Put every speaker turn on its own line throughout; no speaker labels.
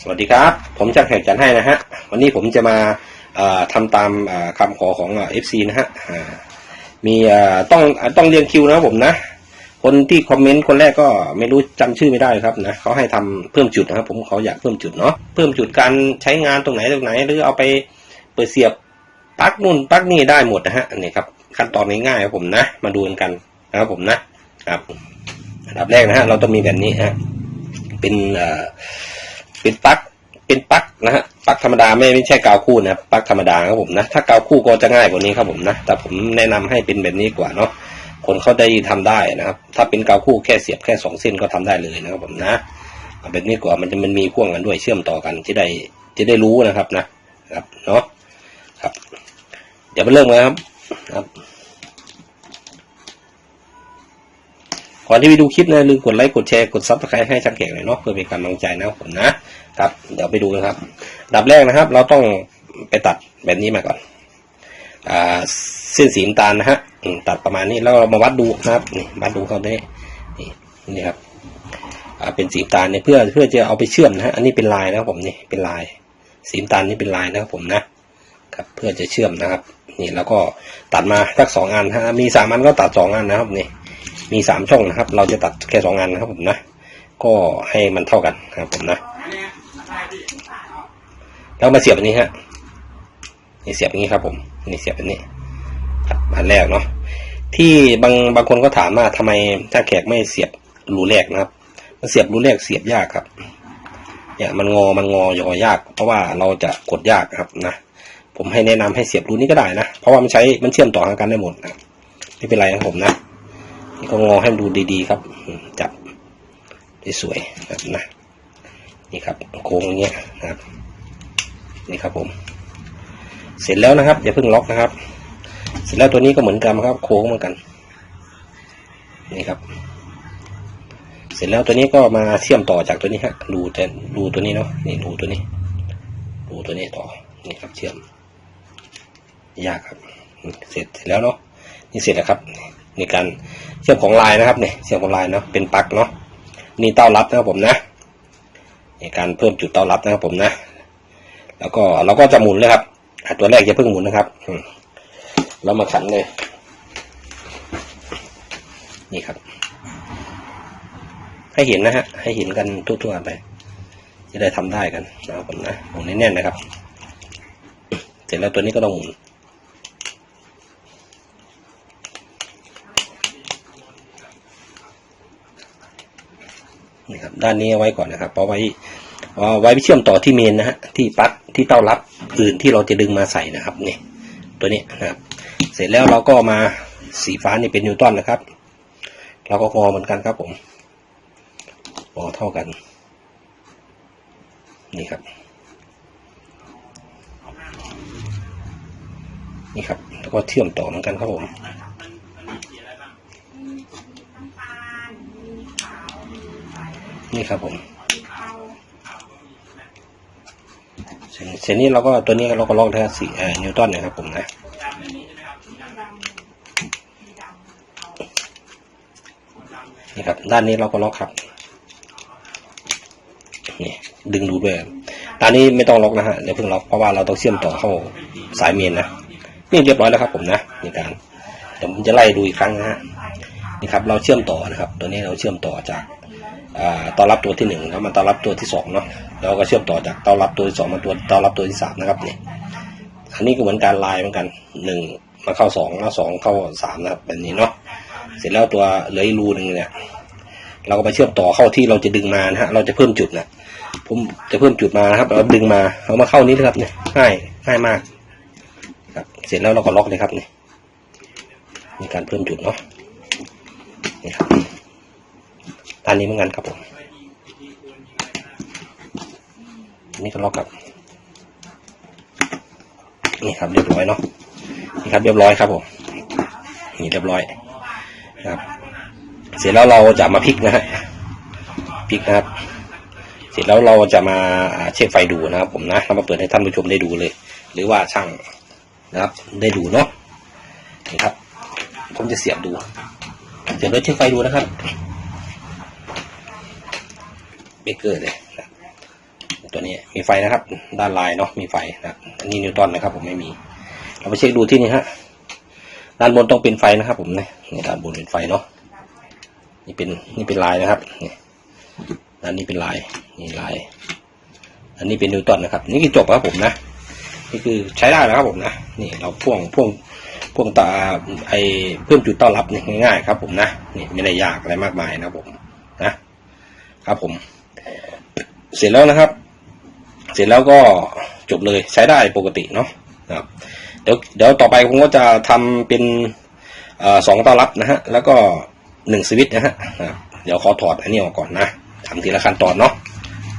สวัสดีครับ ผมจักรแข่งจันให้นะฮะ วันนี้ผมจะมาเอ่อทำตามเอ่อคำขอของเอฟซีนะฮะมีต้องต้องเรียงคิวนะครับผมนะ คนที่คอมเมนต์คนแรกก็ไม่รู้จำชื่อไม่ได้ครับนะเขาให้ทำเพิ่มจุดนะครับ ผมเขาอยากเพิ่มจุดเนาะเพิ่มจุดการใช้งานตรงไหนตรงไหน หรือเอาไปเปิดเสียบปลั๊กนู่นปลั๊กนี่ได้หมดนะฮะนนี้ครับขั้นตอนง่ายๆครับผมนะ มาดูกันนะครับผมนะครับอันดับแรกนะฮะเราต้องมีแบบนี้ฮะเป็นอ่อ เป็นปลั๊กเป็นปลั๊กนะฮะปลั๊กธรรมดาไม่ไม่ใช่กาวคู่นะปลั๊กธรรมดาครับผมนะถ้ากาวคู่ก็จะง่ายกว่านี้ครับผมนะแต่ผมแนะนำให้เป็นแบบนี้กว่าเนาะคนเขาได้ทำได้นะครับ ถ้าเป็นกาวคู่แค่เสียบแค่สองเส้นก็ทำได้เลยนะครับผมนะเอาแบบนี้กว่ามันจะมันมีพ่วงกันด้วยเชื่อมต่อกันจะได้จะได้รู้นะครับนะครับเนาะครับ เดี๋ยวมาเริ่มเลยครับครับ ก่อนที่ไปดูคลิปนะลืมกดไลค์กดแชร์กดซับสไครต์ให้ช่างเก่งหน่อยเนาะเพื่อเป็นกำลังใจนะผมนะครับเดี๋ยวไปดูกันครับดับแรกนะครับ เราต้องไปตัดแบบนี้มาก่อนอ่าเส้นสีน้ำตาลนะฮะตัดประมาณนี้แล้วเรามาวัดดูนะครับนี่วัดดูเขาได้นี่นี่ครับอ่าเป็นสีน้ำตาลเนี่ยเพื่อเพื่อจะเอาไปเชื่อมนะฮะอันนี้เป็นลายนะครับผมนี่เป็นลาย สีน้ำตาลนี่เป็นลายนะครับผมนะครับเพื่อจะเชื่อมนะครับนี่แล้วก็ตัดมาสักสองอันฮะมีสามอันก็ตัดสองอันนะครับนี่ มีสามช่องนะครับ เราจะตัดแค่สองอันนะครับผมนะ ก็ให้มันเท่ากันครับผมนะ แล้วมาเสียบอันนี้ฮะนี่เสียบอย่างนี้ครับผมนี่เสียบอันนี้ครับอันแรกเนาะที่บางบางคนก็ถามว่าทำไมถ้าแขกไม่เสียบรูแรกนะครับ มันเสียบรูแรกเสียบยากครับเนี่ยมันงอมันงอยอยาก เพราะว่าเราจะกดยากครับนะผมให้แนะนำให้เสียบรูนี้ก็ได้นะ เพราะว่ามันใช้มันเชื่อมต่อกันได้หมดนะไม่เป็นไรนะผมนะ ก็งอให้ดูดีๆครับ จับได้สวยแบบนะนี่ครับโค้งอย่างเงี้ยนะครับนี่ครับผม เสร็จแล้วนะครับอย่าเพิ่งล็อกนะครับ เสร็จแล้วตัวนี้ก็เหมือนกันครับ โค้งเหมือนกัน นี่ครับ เสร็จแล้วตัวนี้ก็มาเชื่อมต่อจากตัวนี้ฮะดูแต่ดูตัวนี้เนาะนี่ดูตัวนี้ดูตัวนี้ต่อนี่ครับเชื่อม ยากครับ เสร็จเสร็จแล้วเนาะนี่เสร็จแล้วครับ ในการ เชือมของลายนะครับเนี่ยเชือมของลายเนาะเป็นปลั๊กเนาะนี่เต้ารับนะครับผมนะในการเพิ่มจุดเต้ารับนะครับผมนะ แล้วก็เราก็จะหมุนเลยครับอะตัวแรกจะเพิ่งหมุนนะครับอืมเรามาขันเลย นี่ครับ ให้เห็นนะฮะให้เห็นกันทั่วๆไป จะได้ทำได้กันนะครับผมนะหมุนแน่นๆนะครับ เสร็จแล้วตัวนี้ก็ต้องหมุน นี่ครับ ด้านนี้ไว้ก่อนนะครับเอาไว้ไว้เชื่อมต่อที่เมนนะฮะที่ปลั๊กที่เต้ารับอื่นที่เราจะดึงมาใส่นะครับนี่ตัวนี้นะครับเสร็จแล้วเราก็มาสีฟ้านี่เป็นนิวตันนะครับ เราก็งอเหมือนกันครับผมงอเท่ากัน นี่ครับ นี่ครับ แล้วก็เชื่อมต่อเหมือนกันครับผม นี่ครับผมเสร็จนี้เราก็ตัวนี้เราก็ลอกได้สี่เอ่อนิวตันนะครับผมนะนี่ครับด้านนี้เราก็ล็อกครับนี่ดึงดูด้วยด้านนี้ไม่ต้องล็อกนะฮะเดี๋ยวเพิ่งล็อกเพราะว่าเราต้องเชื่อมต่อเข้าสายเมนนะนี่เรียบร้อยแล้วครับผมนะนี่การเดี๋ยวผมจะไล่ดูอีกครั้งนะฮะนี่ครับเราเชื่อมต่อนะครับ ตัวนี้เราเชื่อมต่อจาก ต้อนรับตัวที่หนึ่งแล้วมาต้อนรับตัวที่สองเนาะแล้วก็เชื่อมต่อจากต้อนรับตัวที่สองมาตัวต้อนรับตัวที่สามนะครับเนี่ยอันนี้ก็เหมือนการไลน์เหมือนกันหนึ่งมาเข้าสองแล้วสองเข้าสามนะครับแบบนี้เนาะเสร็จแล้วตัวเหลืออีรูหนึ่งเนี่ย เราก็ไปเชื่อมต่อเข้าที่เราจะดึงมานะฮะเราจะเพิ่มจุดนะผมจะเพิ่มจุดมานะครับ เราดึงมาเอามาเข้านี้นะครับเนี่ยง่ายง่ายมาก ครับ เสร็จแล้วเราก็ล็อกเลยครับเนี่ยมีการเพิ่มจุดเนาะนี่ครับ อันนี้เหมือนกันครับผมนนี้ก็ล็อกครับ นี่ครับเรียบร้อยเนาะนี่ครับเรียบร้อยครับผมนี่เรียบร้อยนะครับ เสร็จแล้วเราจะมาพลิกนะฮะพลิกนะครับ เสร็จแล้วเราจะมาอ่าเช็คไฟดูนะครับผมนะเรามาเปิดให้ท่านผู้ชมได้ดูเลย หรือว่าช่างนะครับ ได้ดูเนาะนี่ครับ ผมจะเสียบดู เสียบแล้วเช็คไฟดูนะครับ เบเกอร์เลยตัวนี้มีไฟนะครับ ด้านลายเนาะมีไฟนะอันนี้นิวตันนะครับ ผมไม่มี เราไปเช็คดูที่นี่ฮะด้านบนต้องเป็นไฟนะครับ ผมเนี่ยนี่ด้านบนเป็นไฟเนาะนี่เป็นนี่เป็นลายนะครับนี่ด้านนี้เป็นลายนี่ลาย อันนี้เป็นนิวตันนะครับ นี่คือจบครับผมนะนี่คือใช้ได้แล้วครับผมนะนี่เราพ่วงพ่วงพ่วงตาไอเพิ่มจุดต้อนรับนี่ง่ายๆครับ ผมนะนี่ไม่ได้ยากอะไรมากมายนะครับผมนะครับผม เสร็จแล้วนะครับ เสร็จแล้วก็จบเลยใช้ได้ปกติเนาะนะครับเดี๋ยวเดี๋ยวต่อไปผมก็จะทำเป็นอสองต้อนรับนะฮะแล้วก็หนึ่งสวิตนะฮะเดี๋ยวขอถอดอันนี้ออกก่อนนะทำทีละขั้นตอนเนาะ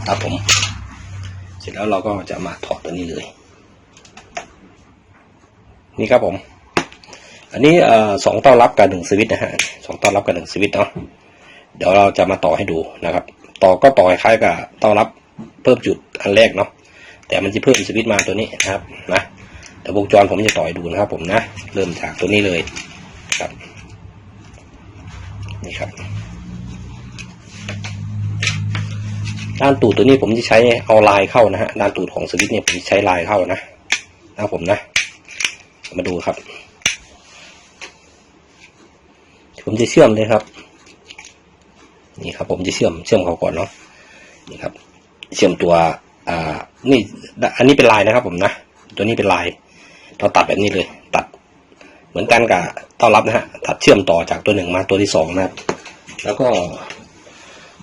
ครับผม เสร็จแล้วเราก็จะมาถอดตัวนี้เลย นี่ครับผม อันนี้สองต้อนรับกับหนึ่งสวิตนะฮะสองต้อนรับกับหนึ่งสวิตเนาะเดี๋ยวเราจะมาต่อให้ดูนะครับ ต่อก็ต่อคล้ายกับต้อนรับเพิ่มจุดอันแรกเนาะแต่มันจะเพิ่มสวิตมาตัวนี้นะครับนะเดี๋ยวงจรผมจะต่อให้ดูนะครับ ผมนะเริ่มจากตัวนี้เลยครับนี่ครับด้านตูดตัวนี้ผมจะใช้เอาลายเข้านะฮะด้านตูดของสวิตเนี่ยผมใช้ลายเข้านะนะผมนะ มาดูครับ ผมจะเชื่อมเลยครับ นี่ครับ ผมจะเชื่อมเชื่อมเขาก่อนเนาะนี่ครับ เชื่อมตัวอ่านี่อันนี้เป็นลายนะครับ ผมนะตัวนี้เป็นลาย เราตัดแบบนี้เลย ตัด เหมือนกันกับต้อนรับนะฮะตัดเชื่อมต่อจากตัวหนึ่งมาตัวที่สองนะครับ แล้วก็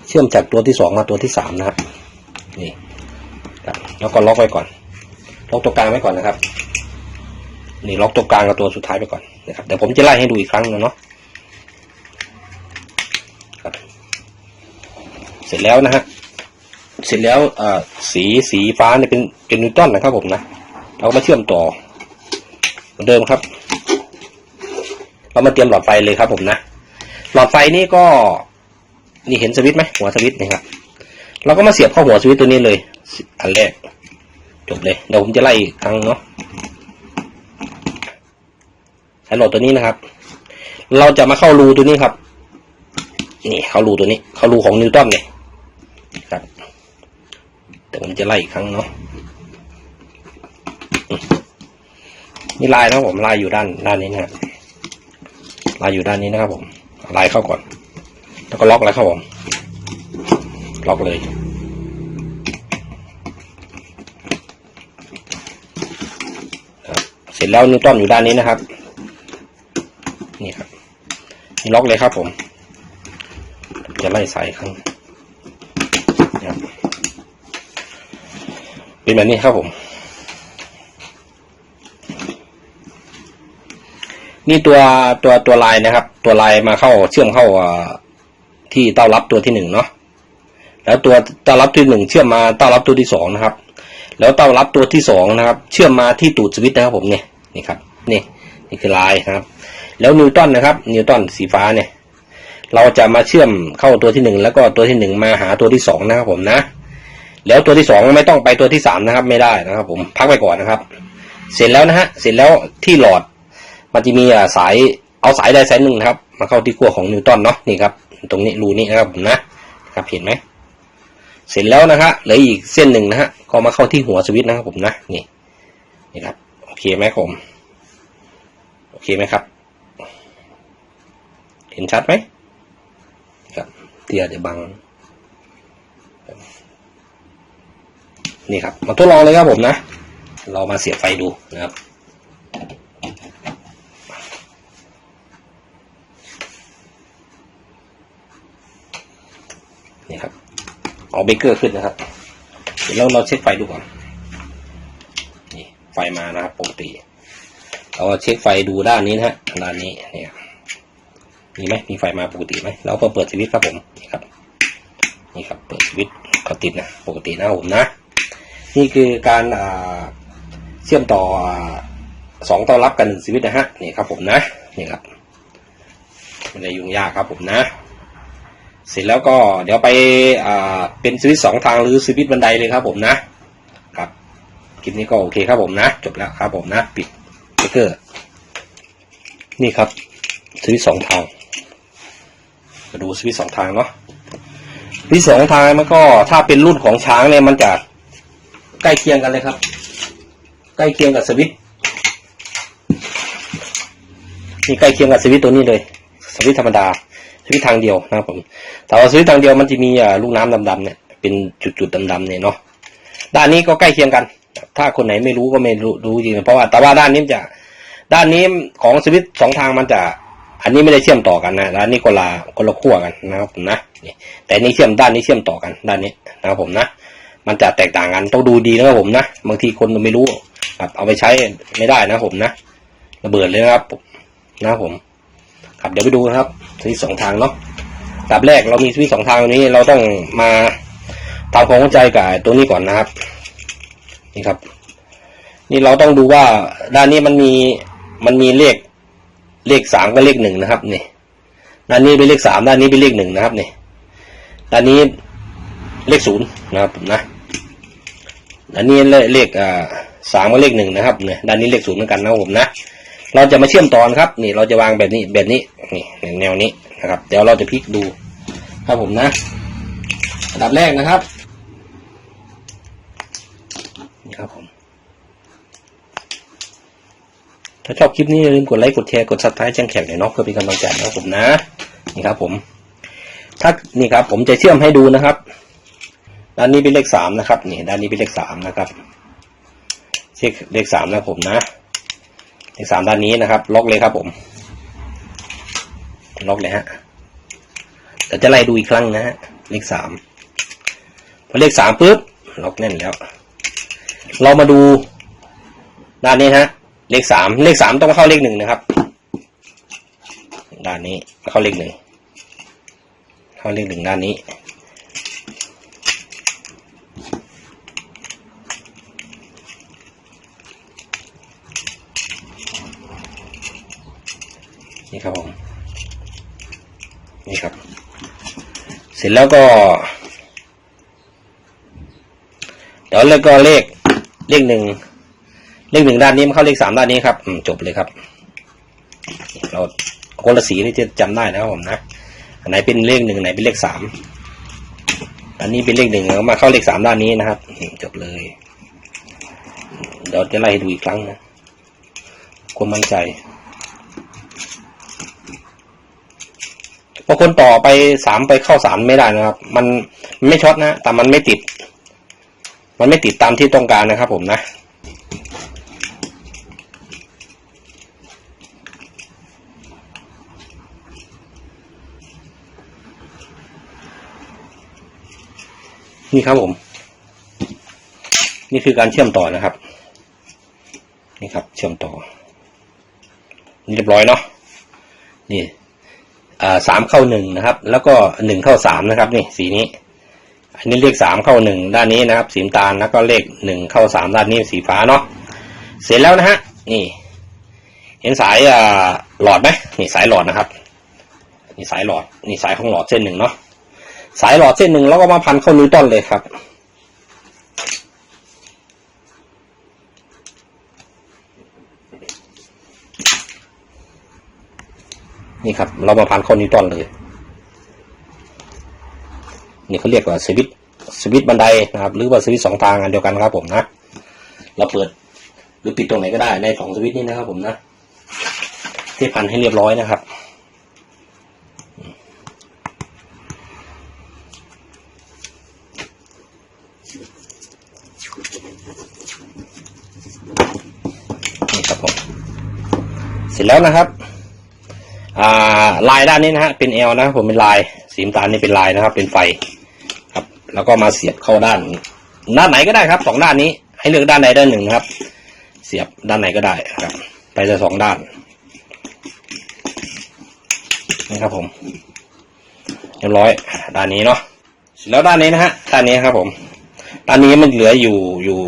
เชื่อมจากตัวที่สองมาตัวที่สามนะครับนี่ครับแล้วก็ล็อกไว้ก่อน ล็อกตัวกลางไว้ก่อนนะครับ นี่ล็อกตัวกลางกับตัวสุดท้ายไปก่อนนะครับเดี๋ยวผมจะไล่ให้ดูอีกครั้งนึงเนาะครับ เสร็จแล้วนะฮะเสร็จแล้วสีสีฟ้าเนี่ยเป็นเป็นนิวตันนะครับผมนะเราก็มาเชื่อมต่อเหมือนเดิมครับ เรามาเตรียมหลอดไฟเลยครับผมนะ หลอดไฟนี่ก็นี่เห็นสวิตช์ไหมหัวสวิตช์นี่ครับเราก็มาเสียบเข้าหัวสวิตช์ตัวนี้เลย อันแรก จบเลยเดี๋ยวผมจะไล่ครั้งเนาะใช้หลอดตัวนี้นะครับ เราจะมาเข้ารูตัวนี้ครับ นี่เข้ารูตัวนี้ เข้ารูของนิวตันเนี่ย ครับเดี๋ยวผมจะไล่อีกครั้งเนาะนี่ลายนะครับผมลายอยู่ด้านด้านนี้นะลายอยู่ด้านนี้นะครับผมลายเข้าก่อน แล้วก็ล็อกเลยครับผมล็อกเลยเสร็จแล้วนิวตันอยู่ด้านนี้นะครับ นี่ครับนี่ล็อกเลยครับผม จะไล่สายครั้ง ครับเป็นแบบนี้ครับผม นี่ตัวตัวตัวลายนะครับ ตัวลายมาเข้าเชื่อมเข้าที่เต้ารับตัวที่หนึ่งเนาะแล้วตัวเต้ารับตัวหนึ่งเชื่อมมาเต้ารับตัวที่สองนะครับ แล้วเต้ารับตัวที่สองนะครับ เชื่อมมาที่ตูดสวิตนะครับผมเนี่ยนี่ครับ นี่นี่คือลายนะครับ แล้วนิวตันนะครับ นิวตันสีฟ้าเนี่ย เราจะมาเชื่อมเข้าตัวที่หนึ่งแล้วก็ตัวที่หนึ่งมาหาตัวที่สองนะครับผมนะ แล้วตัวที่สองไม่ต้องไปตัวที่สามนะครับ ไม่ได้นะครับ ผมพักไปก่อนนะครับ เสร็จแล้วนะฮะเสร็จแล้วที่หลอด มันจะมีอ่าสายเอาสายใดสายหนึ่งนะครับ มาเข้าที่ขั้วของนิวตันเนาะนี่ครับ ตรงนี้รูนี้นะครับผมนะครับเห็นไหมเสร็จแล้วนะฮะเหลืออีกเส้นหนึ่งนะฮะก็มาเข้าที่หัวสวิตช์นะครับผมนะนี่นี่ครับโอเคไหมผมโอเคไหมครับ เห็นชัดไหม ครับเตียจะบัง นี่ครับ มาทดลองเลยครับผมนะ เรามาเสียบไฟดูนะครับนี่ครับเอาเบรกเกอร์ขึ้นนะครับเดี๋ยวเราเราเช็คไฟดูก่อน นี่ไฟมานะครับปกติ เราเช็คไฟดูด้านนี้นะฮะด้านนี้เนี่ย มีไหมมีไฟมาปกติไหมเราก็เปิดสวิตช์ครับผมนี่ครับ นี่ครับ เปิดสวิตช์ก็ติดนะปกตินะผมนะ นี่คือการอ่าเชื่อมต่อสองต่อรับกันหนึ่งสวิตช์นะฮะนี่ครับผมนะนี่ครับไม่ได้ยุ่งยากครับผมนะ เสร็จแล้วก็เดี๋ยวไปอ่าเป็นสวิตช์สองทางหรือสวิตช์บันไดเลยครับผมนะครับคลิปนี้ก็โอเคครับผมนะ จบแล้วครับผมนะ ปิดสติ๊กเกอร์ นี่ครับสวิตช์สองทาง มาดูสวิตสองทางเนาะสวิตสองทางมันก็ถ้าเป็นรุ่นของช้างเนี่ยมันจะใกล้เคียงกันเลยครับ ใกล้เคียงกับสวิตนี่ใกล้เคียงกับสวิตตัวนี้เลย สวิตธรรมดาสวิตทางเดียวนะครับผมแต่ว่าสวิตทางเดียวมันจะมีลูกน้ำดำๆเนี่ยเป็นจุดๆดำๆเนี่ยเนาะด้านนี้ก็ใกล้เคียงกัน ถ้าคนไหนไม่รู้ก็ไม่รู้รู้จริงเพราะว่าแต่ว่าด้านนี้จะ ด้านนี้ของสวิตสองทางมันจะ อันนี้ไม่ได้เชื่อมต่อกันนะด้านนี้คนละคนละขั้วกันนะครับผมนะนี่แต่นี่เชื่อมด้านนี้เชื่อมต่อกันด้านนี้นะครับผมนะมันจะแตกต่างกันต้องดูดีนะครับผมนะบางทีคนไม่รู้ครับเอาไปใช้ไม่ได้นะผมนะระเบิดเลยนะครับนะครับผม ครับเดี๋ยวไปดูนะครับสวิตสองทางเนาะดับแรกเรามีสวิตสองทางนี้เราต้องมาทำความเข้าใจกับตัวนี้ก่อนนะครับ นี่ครับ นี่เราต้องดูว่าด้านนี้มันมีมันมีเลข เลขสามกับเลขหนึ่งนะครับนี่ด้านนี้เป็นเลขสามด้านนี้เป็นเลขหนึ่งนะครับนี่ด้านนี้เลขศูนย์นะครับผมนะด้านนี้เลขอ่าสามกับเลขหนึ่งนะครับเนี่ยด้านนี้เลขศูนย์เหมือนกันนะผมนะเราจะมาเชื่อมต่อนะครับ นี่เราจะวางแบบนี้แบบนี้นี่แนวนี้นะครับ เดี๋ยวเราจะพลิกดู ครับผมนะอันดับแรกนะครับนี่ครับผม ถ้าชอบคลิปนี้อย่าลืมกดไลค์กดแชร์กดซับสไครต์แจ้งแขกหน่อยเนาะเพื่อเป็นกำลังใจนะครับผมนะนี่ครับ ผม ถ้านี่ครับ ผมจะเชื่อมให้ดูนะครับด้านนี้เป็นเลขสามนะครับนี่ด้านนี้เป็นเลขสามนะครับเลขเลขสามนะผมนะเลขสามด้านนี้นะครับ ล็อกเลยครับ ผม ล็อกเลยฮะเดี๋ยวจะไล่ดูอีกครั้งนะฮะเลขสามพอเลขสามปุ๊บล็อกแน่นแล้ว เรามาดูด้านนี้ฮะ เลขสามเลขสามต้องเข้าเลขหนึ่งนะครับ ด้านนี้เข้าเลขหนึ่งเข้าเลขหนึ่งด้านนี้ นี่ครับผมนี่ครับ เสร็จแล้วก็ เดี๋ยวแล้วก็เลขเลขหนึ่ง เลขหนึ่งด้านนี้มันเข้าเลขสามด้านนี้ครับอืจบเลยครับ เราคนละสีนี่จะจำได้นะครับผมนะอันไหนเป็นเลขหนึ่งไหนเป็นเลขสามอันนี้เป็นเลขหนึ่งแล้วมาเข้าเลขสามด้านนี้นะครับจบเลยเดี๋ยวจะไล่ให้ดูอีกครั้งนะความมั่นใจพอคนต่อไปสามไปเข้าสามไม่ได้นะครับ มันไม่ช็อตนะ แต่มันไม่ติด มันไม่ติดตามที่ต้องการนะครับผมนะ นี่ครับผม นี่คือการเชื่อมต่อนะครับ นี่ครับ เชื่อมต่อ นี่เรียบร้อยเนาะนี่อ่าสามเข้าหนึ่งนะครับ แล้วก็หนึ่งเข้าสามนะครับ นี่สีนี้ อันนี้เลขสามเข้าหนึ่งด้านนี้นะครับสีตาลแล้วก็เลขหนึ่งเข้าสามด้านนี้สีฟ้าเนาะเสร็จแล้วนะฮะนี่ เห็นสายอ่าหลอดไหมนี่สายหลอดนะครับนี่สายหลอดนี่สายของหลอดเส้นหนึ่งเนาะ สายหลอดเส้นหนึ่งแล้วก็มาพันเข้านิวตันเลยครับ นี่ครับ เรามาพันเข้านิวตันเลย นี่เขาเรียกว่าสวิตสวิตบันไดนะครับ หรือว่าสวิตสองทางอันเดียวกันครับผมนะ เราเปิดหรือปิดตรงไหนก็ได้ในสองสวิตนี้นะครับผมนะ ที่พันให้เรียบร้อยนะครับ นี่ครับผม เสร็จแล้วนะครับอ่าลายด้านนี้นะฮะเป็นเอลนะผมเป็นลายสีน้ำตาลนี่เป็นลายนะครับ เป็นไฟครับ แล้วก็มาเสียบเข้าด้านด้านไหนก็ได้ครับสองด้านนี้ ให้เลือกด้านใดด้านหนึ่งครับ เสียบด้านไหนก็ได้ครับ ไปจะสองด้านนี่ครับผมเรียบร้อยด้านนี้เนาะแล้วด้านนี้นะฮะด้านนี้ครับผมด้านนี้มันเหลืออยู่อยู่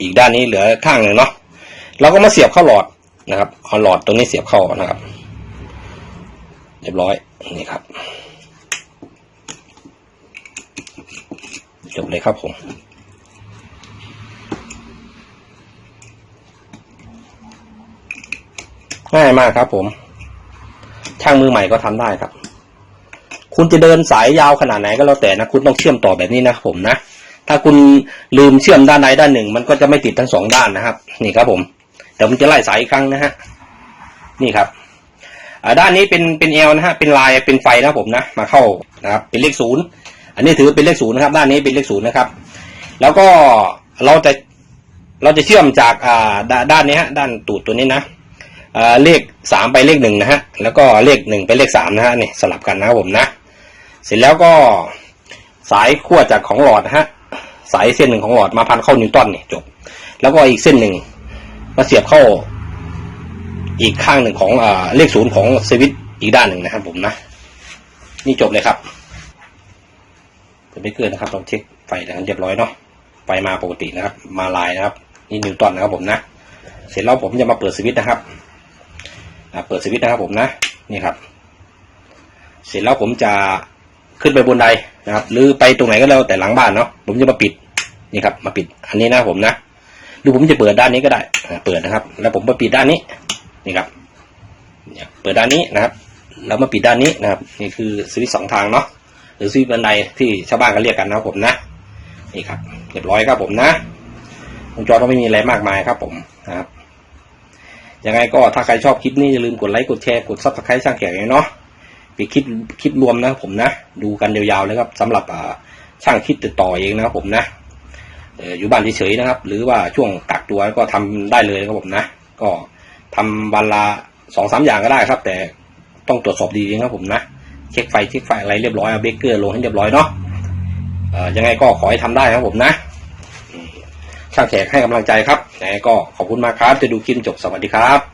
อีกด้านนี้เหลือข้างหนึ่งเนาะเราก็มาเสียบเข้าหลอด นะครับ เอาหลอดตรงนี้เสียบเข้านะครับ เรียบร้อย นี่ครับ จบเลยครับผมง่ายมากครับผม ช่างมือใหม่ก็ทำได้ครับ คุณจะเดินสายยาวขนาดไหนก็แล้วแต่นะ คุณต้องเชื่อมต่อแบบนี้นะครับผมนะ ถ้าคุณลืมเชื่อมด้านใดด้านหนึ่ง มันก็จะไม่ติดทั้งสองด้านนะครับ นี่ครับผม เดี๋ยวผมจะไล่สายอีกครั้งนะฮะ นี่ครับอ่าด้านนี้เป็นเป็นเอลนะฮะ เป็นลายเป็นไฟนะผมนะ มาเข้านะครับ เป็นเลขศูนย์อันนี้ถือเป็นเลขศูนย์นะครับ ด้านนี้เป็นเลขศูนย์นะครับ แล้วก็เราจะเราจะเชื่อมจากอ่าด้านด้านนี้ฮะ ด้านตูดตัวนี้นะอ่าเลขสามไปเลขหนึ่งนะฮะ แล้วก็เลขหนึ่งไปเลขสามนะฮะนี่สลับกันนะครับผมนะ เสร็จแล้วก็สายขั้วจากของหลอดนะฮะ สายเส้นหนึ่งของหลอดมาพันเข้านิวตันเนี่ยจบ แล้วก็อีกเส้นหนึ่ง มาเสียบเข้าอีกข้างหนึ่งของอเลขศูนย์ของสวิตอีกด้านหนึ่งนะครับผมนะ นี่จบเลยครับเป็นไม่เกินนะครับเราเช็คไฟแล้วเรียบร้อยเนาะไฟมาปกตินะครับ มาลายนะครับ นี่นิวตันนะครับผมนะ เสร็จแล้วผมจะมาเปิดสวิตนะครับเปิดสวิตนะครับผมนะนี่ครับ เสร็จแล้วผมจะขึ้นไปบนไดนะครับ หรือไปตรงไหนก็แล้วแต่หลังบ้านเนาะผมจะมาปิดนี่ครับ มาปิดอันนี้นะผมนะ หรือผมจะเปิดด้านนี้ก็ได้เปิดนะครับ แล้วผมมาปิดด้านนี้นี่ครับเปิดด้านนี้นะครับ แล้วมาปิดด้านนี้นะครับ นี่คือสวิตสองทางเนาะหรือสวิตบันไดที่ชาวบ้านก็เรียกกันนะครับผมนะนี่ครับเรียบร้อยครับผมนะวงจรก็ไม่มีอะไรมากมายครับ ผมนะครับยังไงก็ถ้าใครชอบคลิปนี้อย่าลืมกดไลค์กดแชร์กดซับสไครต์ช่างแขกเนาะเป็นคลิปคลิปรวมนะครับผมนะ ดูกันยาวๆเลยครับสำหรับช่างคิดติดต่อเองนะครับผมนะ อยู่บ้านเฉยๆนะครับ หรือว่าช่วงกักตัวก็ทำได้เลยครับผมนะ ก็ทำวันละสองสามอย่างก็ได้ครับ แต่ต้องตรวจสอบดีๆครับผมนะเช็คไฟเช็คไฟอะไรเรียบร้อยเอาเบรกเกอร์ลงให้เรียบร้อยเนาะยังไงก็ขอให้ทำได้ครับผมนะช่างแขกให้กำลังใจครับยังไงก็ขอบคุณมากครับจะดูคลิปจบสวัสดีครับ